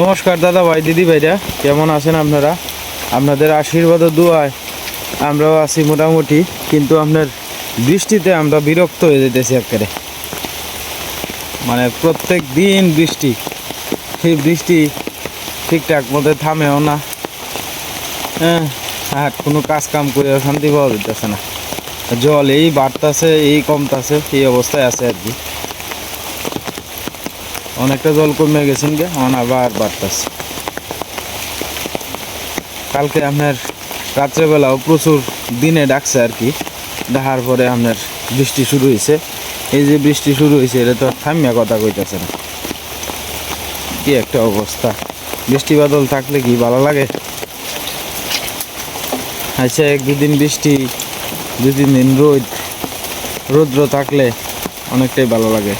নমস্কার দাদা ভাই, দিদি ভাইরা, কেমন আছেন আপনারা? আপনাদের আশীর্বাদ দোয়ায় আমরাও আছি মোটামুটি, কিন্তু আপনার বৃষ্টিতে আমরা বিরক্ত হয়ে যেতেছি একেবারে। মানে প্রত্যেক দিন বৃষ্টি, সেই বৃষ্টি ঠিকঠাক মতো থামেও না। হ্যাঁ আর কোনো কাজ কাম করে শান্তি পাওয়া যেতেছে না। জল এই বাড়তাছে, এই কমতাছে, এই অবস্থায় আছে আর কি। অনেকটা জল কমে গেছেন গে এখন আবার বাড়তাছে। কালকে আপনার রাত্রেবেলাও প্রচুর দিনে ডাকছে আর কি ডাকার পরে আপনার বৃষ্টি শুরু হয়েছে এই যে বৃষ্টি শুরু হয়েছে এটা তো থামিয়া কথা কইতেছে না। কি একটা অবস্থা, বৃষ্টি বাদল থাকলে কি ভালো লাগে? আচ্ছা এক দুদিন বৃষ্টি দু তিন দিন রোদ, রৌদ্র থাকলে অনেকটাই ভালো লাগে।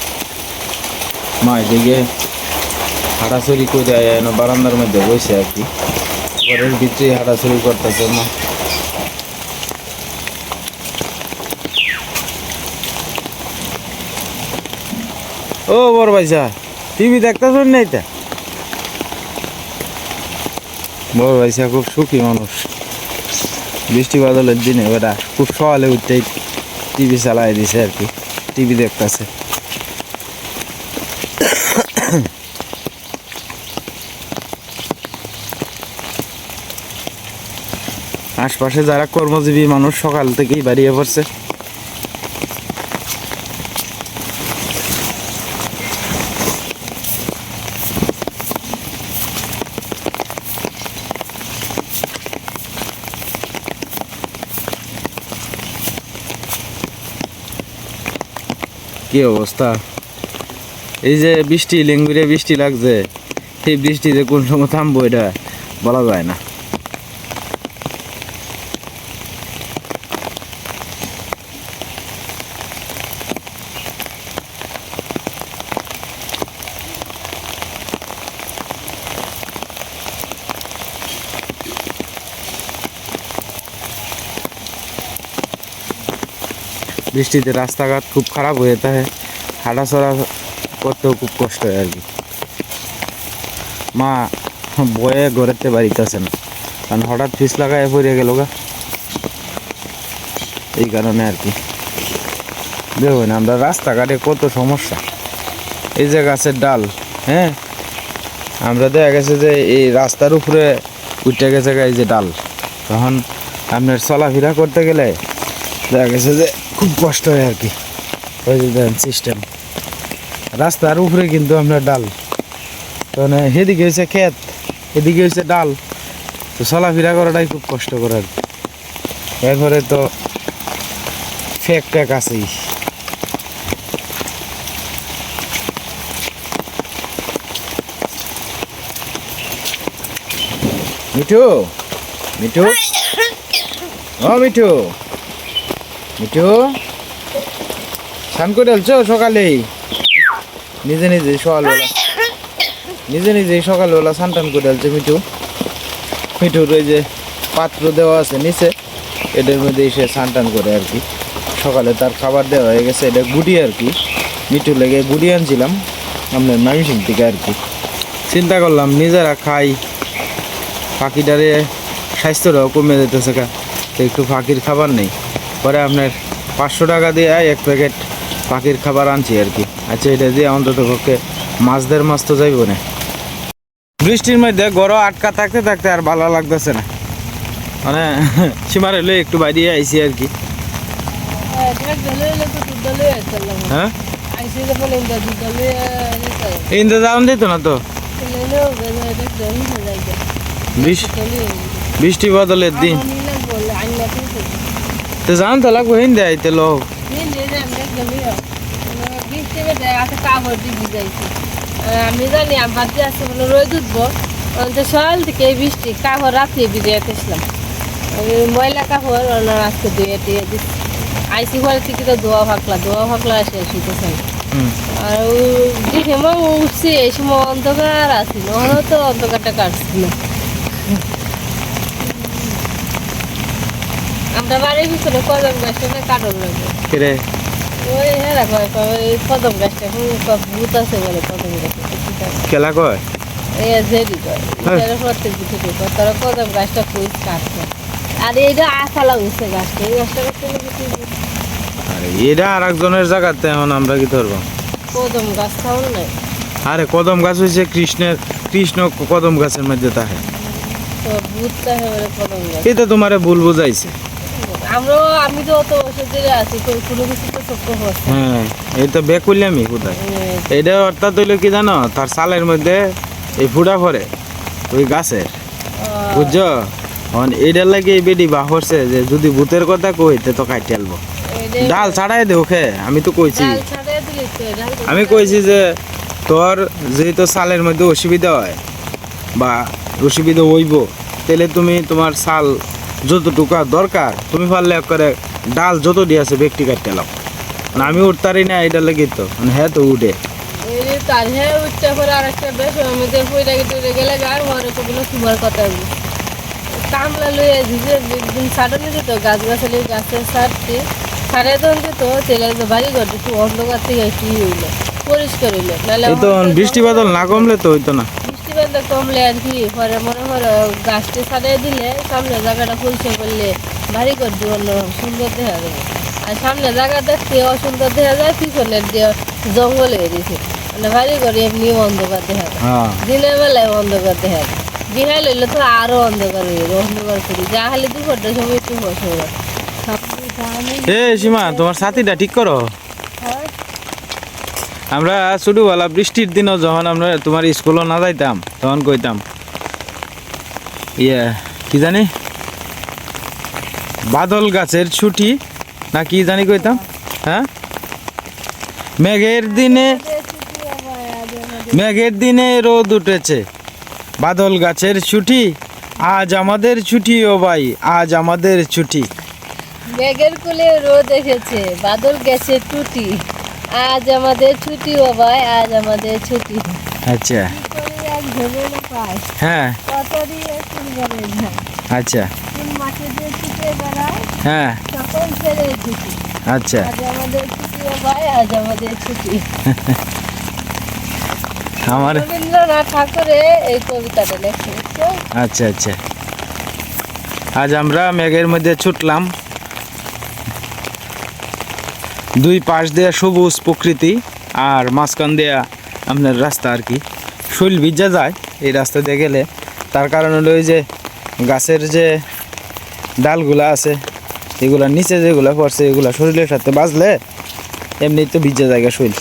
মা এদিকে হাঁটাচুরি করে এনে বারান্দার মধ্যে বসে আর কি। ঘরের ভিতরে হাঁটাচুরি করতেছে মা। ও বড় ভাইসা টিভি দেখতেছ না এটা? বড় ভাইসা খুব সুখী মানুষ। বৃষ্টি বাদলের দিনে ওরা খুব সকালে উঠতেই টিভি চালাই দিছে আর কি। টিভি দেখতেছে। আশপাশে যারা কর্মজীবী মানুষ সকাল থেকেই বাড়িয়ে পড়ছে। কি অবস্থা? এই যে বৃষ্টি লিঙ্গুরে বৃষ্টি লাগছে, সেই বৃষ্টিতে কোন সময় থামবো এটা বলা যায় না। বৃষ্টিতে রাস্তাঘাট খুব খারাপ হয়ে থাকে, হাঁটাচলা করতেও খুব কষ্ট হয় আর কি। মা, বয়ে ঘরেতে বাড়িতেছে না। কারণ হঠাৎ ফিস লাগায় পড়ে গেল গা। এই কারণে আর কি। দেখুন আমরা রাস্তাঘাটে কত সমস্যা। এই যে গাছের ডাল হ্যাঁ? আমরা দেখা গেছে যে এই রাস্তার উপরে উঠে গেছে এই যে ডাল। তখন আপনার চলাফেরা করতে গেলে দেখা গেছে যে খুব কষ্ট হয় আর কি। সিস্টেম রাস্তার উপরে কিন্তু আপনার ডাল। মানে সেদিকে হয়েছে ক্ষেত, এদিকে হয়েছে ডাল। তো চলাফেরা করাটাই খুব কষ্ট করে আর এরপরে তো ফেক ট্যাক আছেই। মিঠু মিঠু? ও, মিঠু। মিঠু? স্নান করে সকালেই? নিজে নিজে সকালবেলা নিজে নিজে সকালবেলা স্নান টান করে আলছে মিঠু। মিঠুর ওই যে পাত্র দেওয়া আছে নিচে এটার মধ্যে এসে স্নান টান করে আর কি। সকালে তার খাবার দেওয়া হয়ে গেছে এটা গুটি আর কি। মিঠু লেগে গুটি আনছিলাম আপনার মামিসিং থেকে আর কি। চিন্তা করলাম নিজেরা খাই। পাখিটারে স্বাস্থ্যটাও কমে যেতেছে কা তো একটু পাখির খাবার নেই। পরে আপনার পাঁচশো টাকা দিয়ে এক প্যাকেট পাখির খাবার আনছি আর কি। আচ্ছা এটা দিয়ে অন্তত পক্ষে মাছদের মাছ তো যাইব না। বৃষ্টির মধ্যে গরম আটকা থাকতে থাকতে আর ভালো লাগতেছে না। মানে সীমার হলে একটু বাইরে আইসি আর কি। হ্যাঁ দাম দিত না তো? বৃষ- বৃষ্টি বদলের দিন। তো জান তো লাগবো হিন্দে আইতে লোক আমি জানি আমি ভাবতে আসছি বলে রোদ উঠবো। সকাল থেকে বৃষ্টি কাপড় রাত্রে ভিজে আসলাম। ময়লা কাপড় আজকে ধুয়ে টুয়ে দিচ্ছি আইসি ঘরে থেকে তো ধোয়া ফাঁকলা ধোয়া ফাঁকলা এসে শুতেছে হুম। আর যে সময় উঠছি এই সময় অন্ধকার আসছিল ওখানেও তো অন্ধকারটা কাটছিল আমরা বাড়ির ভিতরে কদম গাছটা কাটন লাগে হ্যাঁ কয় কদম গাছটা ভূত আছে বলে কদম কয়? জেরি হ্যাঁ। প্রত্যেক তারা গাছটা কই কাটছে আর এইটা আশালা হয়েছে গাছটা এই গাছটা কাটতে গেলে আরে এটা আর একজনের জায়গাতে এখন আমরা কি ধরবো? কদম গাছ খাওয়ানো নাই। আরে কদম গাছ হয়েছে কৃষ্ণের কৃষ্ণ কদম গাছের মধ্যে তাহে তো বুধটা কদম গাছ। এটা তোমারে ভুল বুঝাইছে। আমরাও আমি তো অত বছর ধরে আছি কোনো কিছু তো হ্যাঁ এই তো বে করলামই কোথায়? এটা অর্থাৎ হইল কি জানো তার সালের মধ্যে এই ফুটা পরে ওই গাছের। বুঝছ? এখন এইটার লাগে এই বেডি বা হচ্ছে যে যদি ভূতের কথা কই তো কাটি আলবো। ডাল ছাড়াই দে ওকে আমি তো কইছি। আমি কইছি যে তোর যেহেতু সালের মধ্যে অসুবিধা হয় বা অসুবিধা হইব তাহলে তুমি তোমার সাল যতটুকু দরকার তুমি পারলে করে ডাল যত দিয়ে আছে ব্যক্তি কাটতে লাও। আমি উঠতারি না এটা লাগি তো। মানে হ্যাঁ তো উঠে। তার হ্যাঁ উঠতে পরে আর একটা বেশ গেলে গার ঘরে কবিল তোমার কথা বলি কামলা লইয়া দিছে একদিন সাটানো যেত গাছ গাছালি গাছের সারতে সারে তখন যেত তেলে তো বাড়ি ঘর একটু অন্ধকার থেকে হইল পরিষ্কার হইল। নাহলে এই তো বৃষ্টি বাদল না কমলে তো হইতো না। বৃষ্টি বাদলা কমলে আর কি পরে মনে করো গাছটি সারিয়ে দিলে সামনে জায়গাটা পরিষ্কার করলে ভারী ঘর দিয়ে অন্যরকম সুন্দর দেখা যাবে। আর সামনে জায়গা দেখতে অসুন্দর দেখা যায় পিছনের দিয়ে জঙ্গল হয়ে গেছে মানে বাড়ি ঘরে এমনি অন্ধকার দেখা যায়। হ্যাঁ। দিনের বেলায় অন্ধকার দেখা যায়। বিহাই লইলে তো আরও অন্ধকার হয়ে যাবে অন্ধকার করি। যা হলে দুপুরটার সময় একটু বসে এ সীমা তোমার সাথীটা ঠিক করো। আমরা ছোটবেলা বৃষ্টির দিনও যখন আমরা তোমার স্কুলও না যাইতাম তখন কইতাম ইয়ে কি জানি? বাদল গাছের ছুটি না কি জানি কইতাম? হ্যাঁ? মেঘের দিনে মেঘের দিনে রোদ উঠেছে। বাদল গাছের ছুটি আজ আমাদের ছুটি ও ভাই আজ আমাদের ছুটি। মেঘের কোলে রোদ এসেছে বাদল গেছে টুটি। আজ আমাদের ছুটি ও ভাই আজ আমাদের ছুটি। আচ্ছা। হ্যাঁ। আচ্ছা। হ্যাঁ। আচ্ছা। আমার রবীন্দ্রনাথ ঠাকুরে এই কবিতাটা লেখছে আচ্ছা আচ্ছা। আজ আমরা মেঘের মধ্যে ছুটলাম। দুই পাশ দেয়া সবুজ প্রকৃতি আর মাঝখান দেয়া আপনার রাস্তা আর কি। শৈল ভিজা যায় এই রাস্তা দিয়ে গেলে। তার কারণ হলো ওই যে গাছের যে ডালগুলা আছে এগুলা নিচে যেগুলা পড়ছে এগুলা শরীরের সাথে বাজলে এমনি তো ভিজা জায়গা শৈল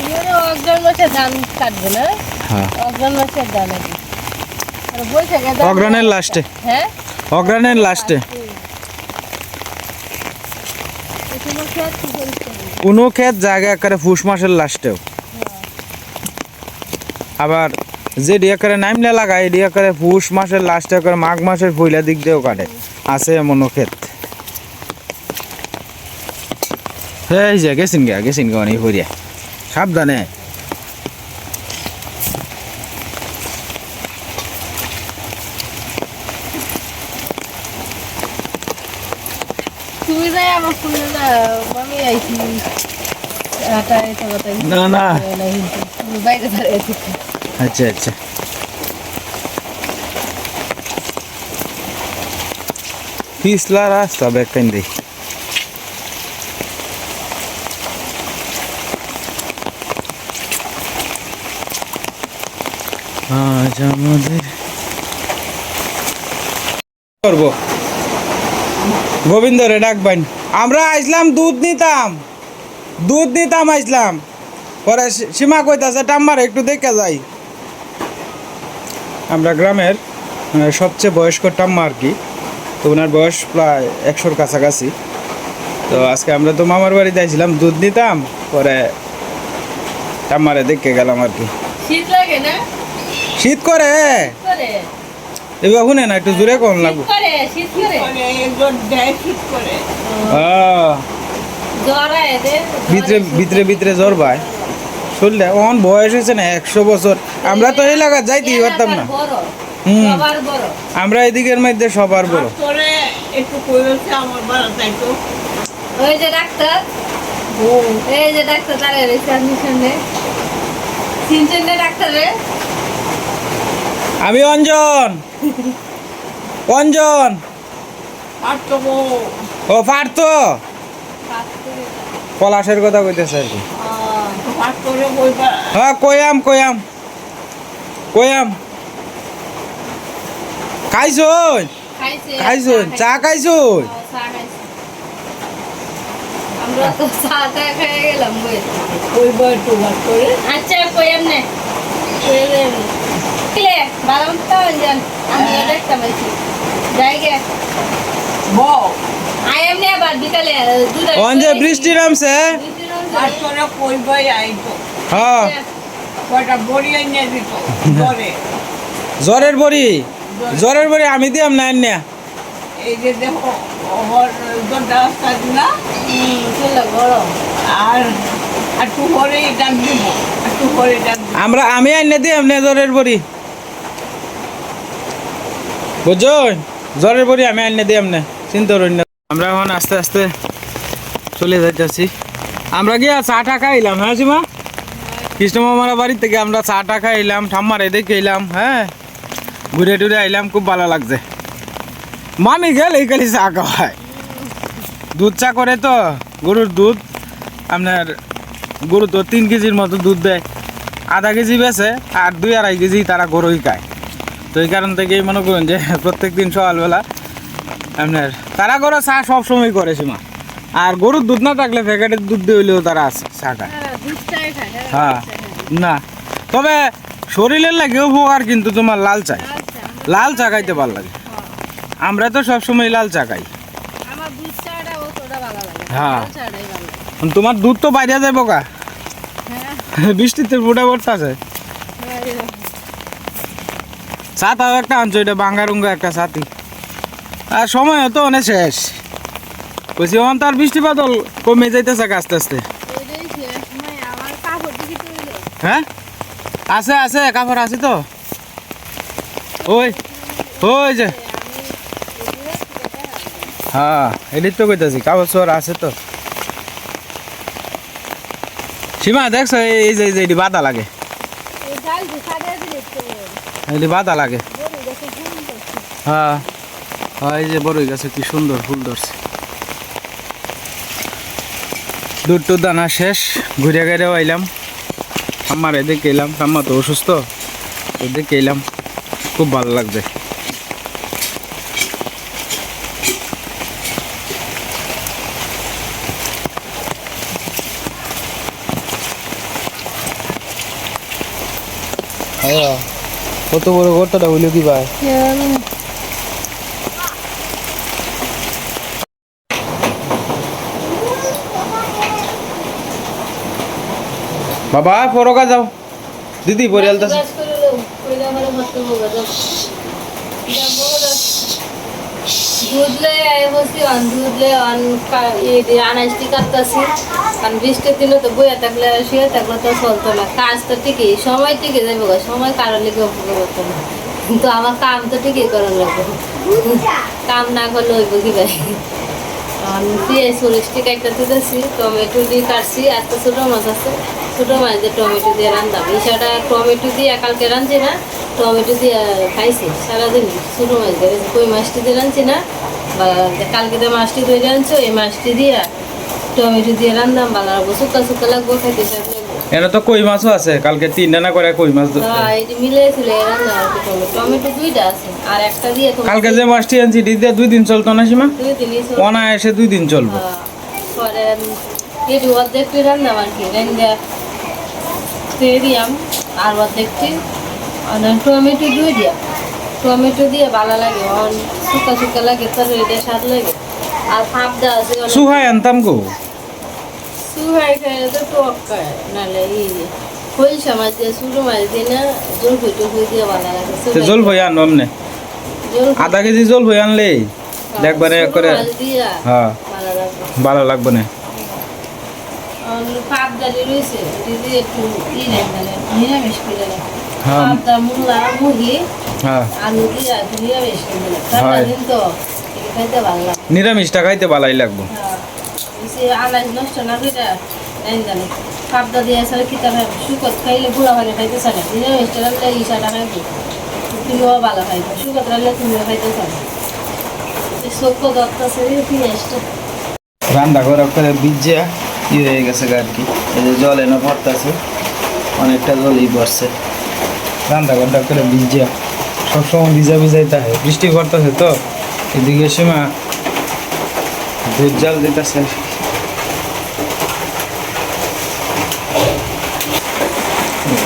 এগুলো অগ্রহণ মাসে ধান কাটবে না হ্যাঁ অগ্রহণ মাসের ধান আর কি। আর বৈশাখে ধান- অগ্রহণের লাস্টে হ্যাঁ অগ্রহণের লাস্টে এখানে খেত কি পরিষ্কার নেই। কোনো ক্ষেত জায়গা একেবারে পুষ মাসের লাস্টেও। আবার যে ডিয়াকারে নাইমলে লাগায় ডিয়াকারে পুষ মাসের লাস্টে করে মাঘ মাসের পয়লা দিক দিয়েও কাটে। আছে এমনও ক্ষেত। হ্যাঁ গেছিন গা গেছিন গা অনেক সাবধানে তুমি যাই আমার শুনলে না মামি আইছি আটা এটা কথা না না তুমি বাইরে দাঁড়িয়ে আছি আচ্ছা আচ্ছা পিছলা রাস্তা ব্যাগটাইন দেই আজ আমাদের করব গোবিন্দ রে ডাকবেন আমরা আসলাম দুধ নিতাম। দুধ নিতাম আসলাম পরে সীমা কইতাছে টাম্মার একটু দেখে যাই। আমরা গ্রামের সবচেয়ে বয়স্ক টাম্মা আর কি। তো ওনার বয়স প্রায় একশোর কাছাকাছি। তো আজকে আমরা তো মামার বাড়িতে আইছিলাম দুধ নিতাম। পরে টাম্মারে দেখে গেলাম আর কি। শীত লাগে না? শীত করে? এবার শুনে না একটু জোরে কম লাগবো। এদের ভিতরে ভিতরে ভিতরে জ্বর ভাই শুনলে অন বয়স হয়েছে না একশো বছর। আমরা তো এই লাগা যাইতেই পারতাম না। হুম। আমরা এদিকের মধ্যে সবার বড়। ওই যে ডাক্তার এই যে ডাক্তার দাঁড়িয়ে রয়েছে আপনি সামনে চিনছেন না ডাক্তারে আমি অঞ্জন। অঞ্জন। ও পারতো পলাশের কথা কইতেছে আর কি। হ্যাঁ কয়াম কয়াম কয়াম খাইছই? খাইছে। খাইছই? চা খাইছই? আমরা তো চাটা খেয়ে গেলাম বই বইবা একটু পাঠ করে। আচ্ছা কই এমনে কই এমনে কিলে বাদাম তো জান আমি দেখতে পাইছি। যাই বউ। আই এমনি আবার বিকালে দুধ অঞ্জে বৃষ্টি নামছে? আইতো হ্যাঁ। কয়টা বড়ি দিত? জ্বরের বড়ি? জ্বরের বড়ি আমি দিয়াম না এনে। এই যে দেখো ওর দরজা রাস্তা না? চলে গরম। আর ডাক দিব। ডাক আমরা আমি এনে দিয়াম না জ্বরের বড়ি? বুঝছ জ্বরের বড়ি আমি এনে দিয়াম না চিন্তা করেন না। আমরা এখন আস্তে আস্তে চলে যাইতেছি। আমরা গিয়া চা টা খাইলাম হ্যাঁ সীমা? কৃষ্ণ মামার বাড়ি থেকে আমরা চা টা খাইলাম, ঠাম্মার এদিকে এলাম হ্যাঁ? ঘুরে টুরে আইলাম, খুব ভালো লাগছে। মামি গেল এই খালি চা খাওয়ায়। দুধ চা করে তো, গরুর দুধ, আপনার গরু তো তিন কেজির মতো দুধ দেয়। আধা কেজি বেছে আর দুই আড়াই কেজি তারা গরুই খায়। তো এই কারণ থেকেই মনে করুন যে প্রত্যেক দিন সকালবেলা আপনার তারা গরু চা সবসময় করে সীমা। আর গরুর দুধ না থাকলে প্যাকেটের দুধ দিয়ে হইলেও তারা আছে চা খায় হ্যাঁ না। তবে শরীরের লাগে উপকার কিন্তু তোমার লাল চা। লাল চা খাইতে ভালো লাগে। আমরা তো সবসময় লাল চা খাই। হ্যাঁ। তোমার দুধ তো বাইরে যাব কা হ্যাঁ। বৃষ্টিতে ফুটে পড়তে আছে চা তাও একটা আনছো এটা বাঙ্গারুঙ্গা একটা ছাতি। আর সময় তো অনেক শেষ। বলছি ওখান তার বৃষ্টি বাদল কমে যাইতেছে আস্তে আস্তে। হ্যাঁ? আছে আছে কাপড় আছে তো। ওই ওই যে। হ্যাঁ এদিক তো কইতাছি কাপড় চোর আছে তো। সীমা দেখছ এই- এই যে এই যে এটি বাধা লাগে এই ডাল যে সাদা দিলে তো এটি বাধা লাগে। হ্যাঁ। হ্যাঁ এই যে বড়ই গাছে কি সুন্দর ফুল ধরছে। দুধ টুধ দানা শেষ, ঘুরে ঘুরে আইলাম। ঠাম্মার এদিকে এলাম ঠাম্মা তো অসুস্থ এদিকে এলাম খুব ভালো লাগছে হ্যাঁ। কত বড় গর্তটা হইল কি ভাই? বাবা পরকা যাও দিদি পরিয়াল তো দুধ লে আই বসি দুধ লে অন এই আনাজটি কাটতাছি। কারণ বৃষ্টির দিনে তো বইয়া থাকলে শুয়ে থাকলে তো চলতো না। কাজ তো ঠিকই, সময় ঠিকই যাবে সময় কারোর লিগে উপকার হতো না কিন্তু আমার কাম তো ঠিকই করার লাগবে। কাম না করলে হইব কি ভাই? পেঁয়াজ চল্লিশটি কাটতে দিতেছি টমেটো দিয়ে কাটছি একটা ছোটো মাছ আছে। ছোটো মাছ দিয়ে টমেটো দিয়ে রান্ধাম। ইসাটা টমেটো দিয়ে কালকে রাঁধছি না, টমেটো দিয়ে খাইছি সারাদিন ছোটো মাছ দিয়ে কই মাছটি দিয়ে রাঁধছি না, বা কালকে যে মাছটি ধরে আনছো এই মাছটি দিয়ে টমেটো দিয়ে ভালো লাগবো শুকা শুকা লাগবো। খাইতে তো কই মাছও আছে কালকে তিন ডানা করে কই মাছ মিলেছিল টমেটো দুইটা আছে আর একটা দিয়ে কালকে যে মাছটি আনছি দিদি দুই দিন চলতো না সীমা? দুই চলবে। অনায়াসে দুই দিন চলবো। হ্যাঁ, পরে এটি অর্ধেকটি রান্না আর কি রান্না দিয়াম আর অর্ধেকটি টমেটো দিয়ে। দিয়াম টমেটো দিয়ে ভালো লাগে অন শুকা শুকা লাগে তোর এটা স্বাদ লাগে। আর ফাঁপ দেওয়া আছে সুহাই আনতাম গো। সুহাই খাইলে তো টক খায় নাহলে এই খৈসা মাছ দিয়ে মাছ দিয়ে না জল দিয়ে ভালো লাগে জল আমনে আধা কেজি জল ভই আনলে দেখবারে করে দিয়া হ্যাঁ ভালো লাগবে না। আর পাপ ডালি রয়েছে দিদি একটু ই রান্না নিরামিষ করে রাখে হ্যাঁ। পাবদা মূলা মুহি হ্যাঁ। আলু দিয়ে নিরামিষ করে রাখে তো নিরামিষটা খাইতে ভালাই লাগবো। হ্যাঁ বেশি আনাজ নষ্ট না করে জানি। জানি দিয়ে আসলে খিতা খাই শুকত খাইলে বুড়া খাইতে নিরামিষটা রাখলে ইশাটা খাইবো তুমিও ভালো খাইবো। শুকত রাখলে তুমিও খাইতে চাও সভ্য দত্ত আছে পেঁয়াজটা রান্না করার করে ভিজে ই হয়ে গেছে আর কি। এই যে জল এনে ভরতেছে অনেকটা জলই পড়ছে রান্না করাটা করে ভিজে সবসময় ভিজা ভিজাই থাকে। বৃষ্টি পড়তেছে তো? এদিকে সীমা দুধ জাল দিতেছে।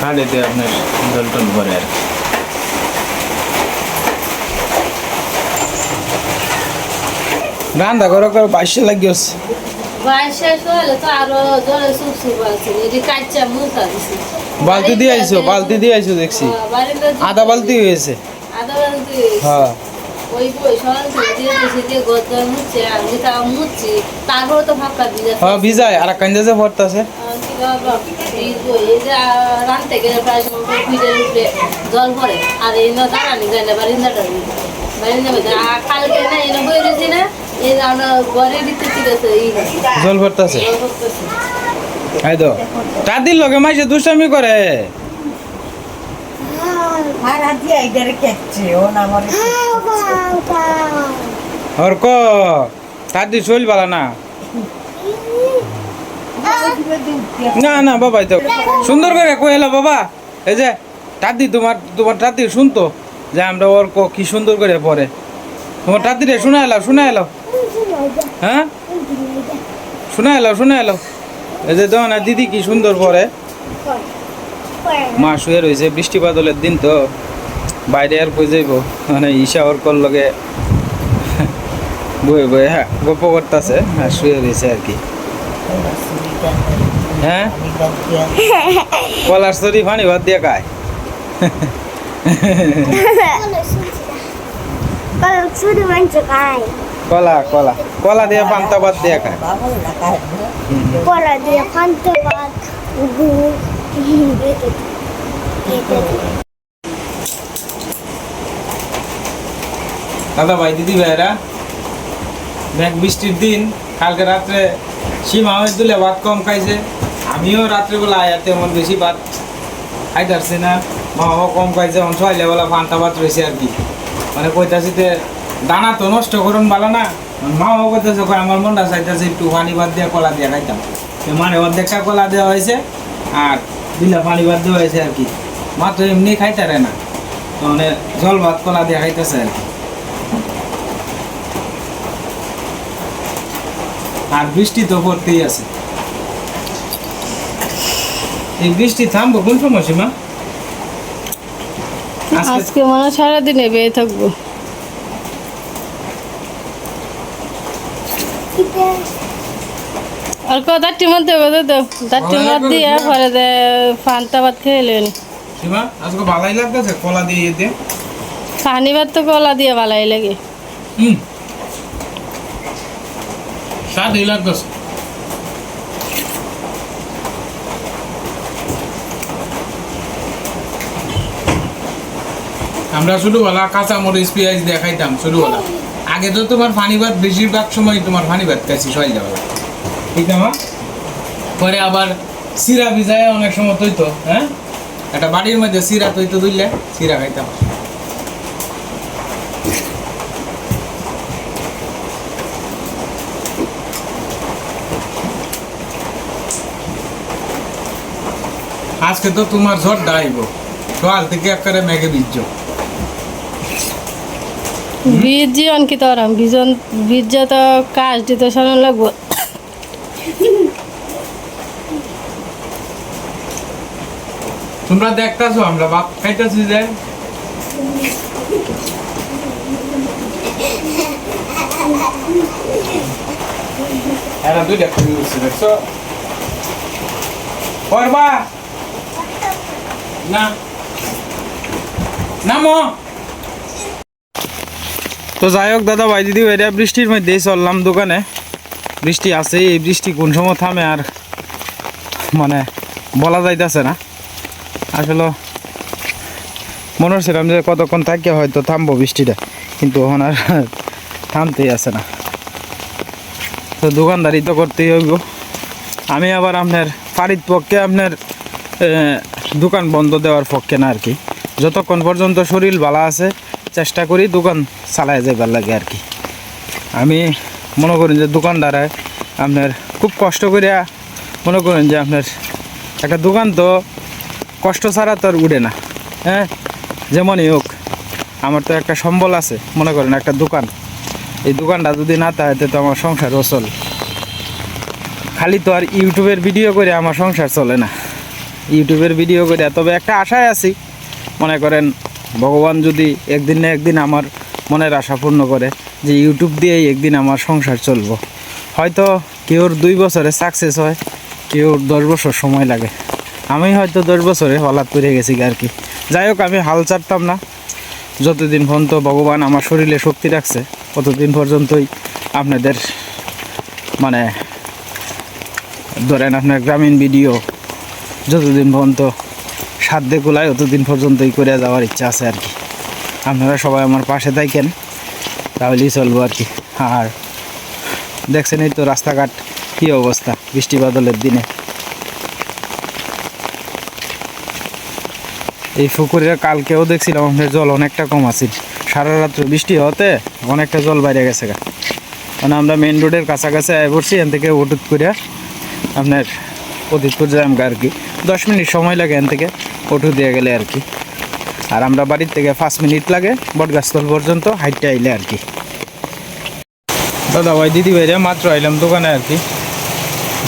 খালিতে আপনার জল টল পরে আর কি। রান্না করার করে বাইশে লাগিয়েছে বালতি দিয়ে আইছো বালতি দিয়ে আইছো দেখছি। আধা বালতি হয়েছে। হ্যাঁ। ভিজায় আর কান্দে যে ভরতাছে রানতে গেলে প্রায় সময় ফিটের উপরে জল পড়ে। আর এই না দাঁড়ানি যায় না বারিন্দাটা বারিন্দা আর কালকে না এনে বই না এই যে আমরা ঘরে দিতে চিরেছে এই জল ভরতাছে তো লগে মাইসে দুষ্টামি করে। আর আদি আইডারে কেচ্ছে ও না। মরে আর ক দাদি শৈল বালা না না না বাবা তো সুন্দর করে কই এলো বাবা। এই যে দাদি তোমার তোমার দাদি শুনতো যে আমরা ওর ক সুন্দর করে পড়ে তোমার দাদি রে শোনা এলাও শোনা এলাও হ্যাঁ? শোনা এলাও শোনা এলাও এই যে না, দিদি কি সুন্দর পড়ে মা শুয়ে রয়েছে বৃষ্টি বাদলের দিন তো। বাইরে আর কই যাইব? মানে ঈশা ওর কল লগে বয়ে বয়ে হ্যাঁ গল্প করতেছে আর শুয়ে রয়েছে আর কি। হ্যাঁ? কলার সরি পানি ভাত দিয়ে খায়। কলা কলা কলা দিয়ে পান্তা ভাত দিয়ে খায়। বাবা না কাজ kalau দাদা ভাই, দিদি ভাইরা দেখ, বৃষ্টির দিন কালকে রাত্রে সীমা হয়ে দিলে ভাত কম খাইছে। আমিও রাত্রেবেলা আয়া তেমন বেশি ভাত খাই খাইতারছি না। মামাও কম খাইছে অন ছয়লে বেলা পান্তা ভাত রয়েছে আর কি। মানে কইতাছি যে, দানা তো নষ্ট করুন ভালো না। মামাও কইতাছে আমার মনটা চাইতেছে একটু পানি ভাত দিয়ে কলা দিয়ে খাইতাম। মানে অর্ধেকটা কলা দেওয়া হয়েছে, আর বিলা পানি ভাত দেওয়া হয়েছে আর কি। মা তো এমনি খাইতারে না। মানে জল ভাত কলা দিয়ে খাইতেছে আর কি। আর বৃষ্টি তো পড়তেই আছে। এই বৃষ্টি থামবো কোন সময় সীমা? আজকে মনে সারাদিনে বেয়ে থাকব। ক দাঁড়টি মধ্যে তো মধ্যে পরে দে পান্তা ভাত খেয়ে এলেন সীমা আজকে ভালোই লাগতেছে? কলা দিয়ে দিয়ে পানি ভাত তো কলা দিয়ে ভালাই লাগে। হুম। স্বাদই লাগতেছে। আমরা শুধু বলা কাঁচা মরিচ পেঁয়াজ দিয়ে খাইতাম শুধু বলা আগে তো তোমার ফানি ভাত বেশিরভাগ সময় তোমার ফানি ভাত খাইছি সবাই যাওয়া পরে আবার সিরা ভিজায় অনেক সময় তৈতো হ্যাঁ? একটা বাড়ির মধ্যে সিরা তৈতো দিলে সিরা খাইতাম। আজকে তো তোমার ঝড় ডাইব সকাল থেকে একবারে মেঘে বীজ বীজ জীবন বীজ তো কাজ দিতে সামনে লাগবো। তোমরা দেখতাছো, আমরা বাপ খাইতেছি যে। করবা না। নামো। তো যাই হোক, দাদা ভাই, দিদি ভাইরা বৃষ্টির মধ্যেই চললাম দোকানে। বৃষ্টি আছে, এই বৃষ্টি কোন সময় থামে আর মানে বলা যাইতেছে না। আসলে মনে হচ্ছিলাম যে কতক্ষণ থাকে হয়তো থামবো বৃষ্টিটা, কিন্তু এখন আর থামতেই আছে না। তো দোকানদারি তো করতেই হইব। আমি আবার আপনার ফারিদ পক্ষে আপনার দোকান বন্ধ দেওয়ার পক্ষে না আর কি। যতক্ষণ পর্যন্ত শরীর ভালো আছে, চেষ্টা করি দোকান চালায় যাবার লাগে আর কি। আমি মনে করেন যে দোকানদারে আপনার খুব কষ্ট করে মনে করেন যে আপনার একটা দোকান তো কষ্ট ছাড়া তো আর উঠে না হ্যাঁ? যেমনই হোক, আমার তো একটা সম্বল আছে, মনে করেন একটা দোকান। এই দোকানটা যদি না থাকে তো আমার সংসার চল। খালি তো আর ইউটিউবের ভিডিও করে আমার সংসার চলে না। ইউটিউবের ভিডিও করে, তবে একটা আশায় আছি। মনে করেন, ভগবান যদি একদিন না একদিন আমার মনের আশা পূর্ণ করে যে ইউটিউব দিয়েই একদিন আমার সংসার চলবো। হয়তো কেউর দুই বছরে সাকসেস হয়, কেউর দশ বছর সময় লাগে। আমি হয়তো দশ বছরে হলাৎ করে গেছি আর কি। যাই হোক, আমি হাল ছাড়তাম না। যতদিন পর্যন্ত ভগবান আমার শরীরে শক্তি রাখছে, ততদিন পর্যন্তই আপনাদের মানে ধরেন আপনার গ্রামীণ ভিডিও যতদিন পর্যন্ত সাধ্যে কুলায় ততদিন পর্যন্তই করে যাওয়ার ইচ্ছা আছে আর কি। আপনারা সবাই আমার পাশে থাকেন। তাহলেই চলবো আর কি। আর দেখছেন এই তো রাস্তাঘাট, কী অবস্থা বৃষ্টি বাদলের দিনে। এই পুকুরে কালকেও দেখছিলাম আপনার জল অনেকটা কম আছে সারা রাত্র বৃষ্টি হতে অনেকটা জল বাইরে গেছে গা। মানে আমরা মেন রোডের কাছাকাছি আয় পড়ছি, এখান থেকে ওটুত করে আপনার অতীতপুর যাম আর কি। দশ মিনিট সময় লাগে এখান থেকে অটো দিয়ে গেলে আর কি। আর আমরা বাড়ির থেকে পাঁচ মিনিট লাগে বটগাছতল পর্যন্ত হাইটটা আইলে আর কি। দাদা ভাই, দিদি ভাইরা মাত্র আইলাম দোকানে আর কি।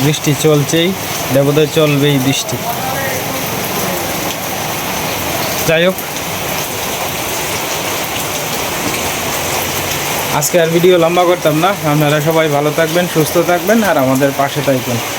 বৃষ্টি চলছেই, দেবদায় চলবেই বৃষ্টি। যাই হোক। আজকে আর ভিডিও লম্বা করতাম না। আপনারা সবাই ভালো থাকবেন, সুস্থ থাকবেন, আর আমাদের পাশে থাকবেন।